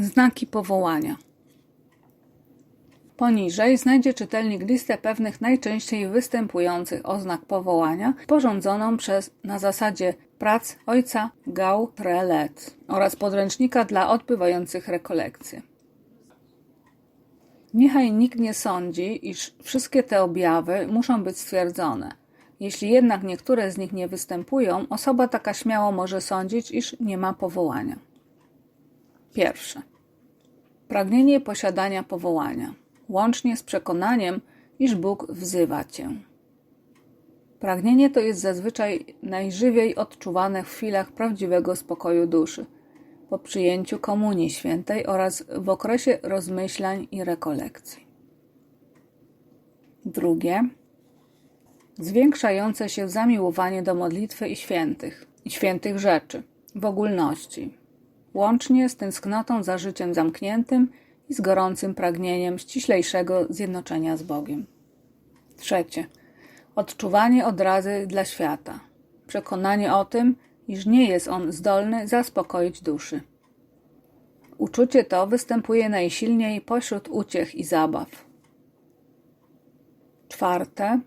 Znaki powołania. Poniżej znajdzie czytelnik listę pewnych najczęściej występujących oznak powołania, sporządzoną przez na zasadzie prac ojca Gau Trelet oraz podręcznika dla odbywających rekolekcje. Niechaj nikt nie sądzi, iż wszystkie te objawy muszą być stwierdzone. Jeśli jednak niektóre z nich nie występują, osoba taka śmiało może sądzić, iż nie ma powołania. Pierwsze. Pragnienie posiadania powołania, łącznie z przekonaniem, iż Bóg wzywa cię. Pragnienie to jest zazwyczaj najżywiej odczuwane w chwilach prawdziwego spokoju duszy, po przyjęciu Komunii Świętej oraz w okresie rozmyślań i rekolekcji. Drugie. Zwiększające się zamiłowanie do modlitwy i świętych, i świętych rzeczy, w ogólności, łącznie z tęsknotą za życiem zamkniętym i z gorącym pragnieniem ściślejszego zjednoczenia z Bogiem. Trzecie. Odczuwanie odrazy dla świata. Przekonanie o tym, iż nie jest on zdolny zaspokoić duszy. Uczucie to występuje najsilniej pośród uciech i zabaw. Czwarte.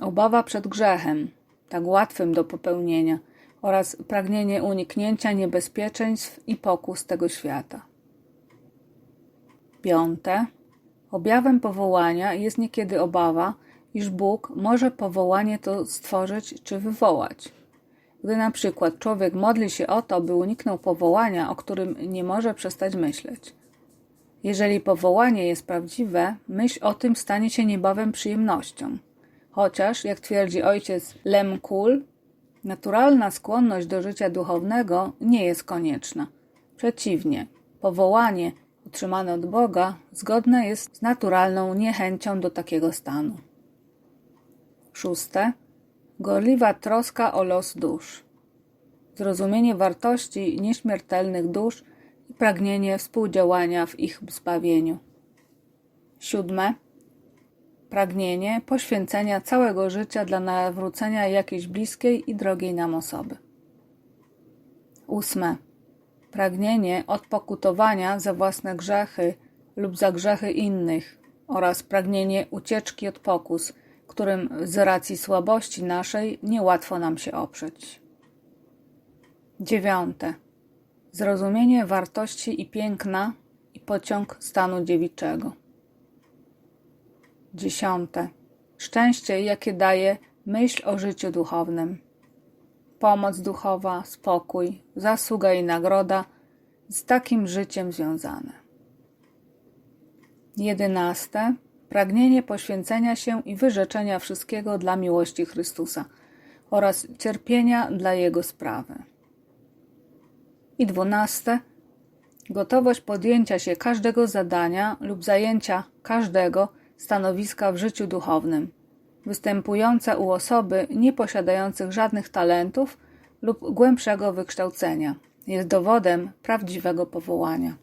Obawa przed grzechem, tak łatwym do popełnienia, oraz pragnienie uniknięcia niebezpieczeństw i pokus tego świata. Piąte. Objawem powołania jest niekiedy obawa, iż Bóg może powołanie to stworzyć czy wywołać. Gdy na przykład człowiek modli się o to, by uniknął powołania, o którym nie może przestać myśleć. Jeżeli powołanie jest prawdziwe, myśl o tym stanie się niebawem przyjemnością. Chociaż, jak twierdzi ojciec Lem Kul, naturalna skłonność do życia duchownego nie jest konieczna. Przeciwnie, powołanie otrzymane od Boga zgodne jest z naturalną niechęcią do takiego stanu. Szóste. Gorliwa troska o los dusz. Zrozumienie wartości nieśmiertelnych dusz i pragnienie współdziałania w ich zbawieniu. Siódme. Pragnienie poświęcenia całego życia dla nawrócenia jakiejś bliskiej i drogiej nam osoby. Ósme. Pragnienie odpokutowania za własne grzechy lub za grzechy innych oraz pragnienie ucieczki od pokus, którym z racji słabości naszej niełatwo nam się oprzeć. Dziewiąte. Zrozumienie wartości i piękna i pociąg stanu dziewiczego. Dziesiąte. Szczęście, jakie daje myśl o życiu duchownym. Pomoc duchowa, spokój, zasługa i nagroda z takim życiem związane. Jedenaste. Pragnienie poświęcenia się i wyrzeczenia wszystkiego dla miłości Chrystusa oraz cierpienia dla Jego sprawy. I dwunaste. Gotowość podjęcia się każdego zadania lub zajęcia każdego stanowiska w życiu duchownym, występująca u osoby nieposiadających żadnych talentów lub głębszego wykształcenia, jest dowodem prawdziwego powołania.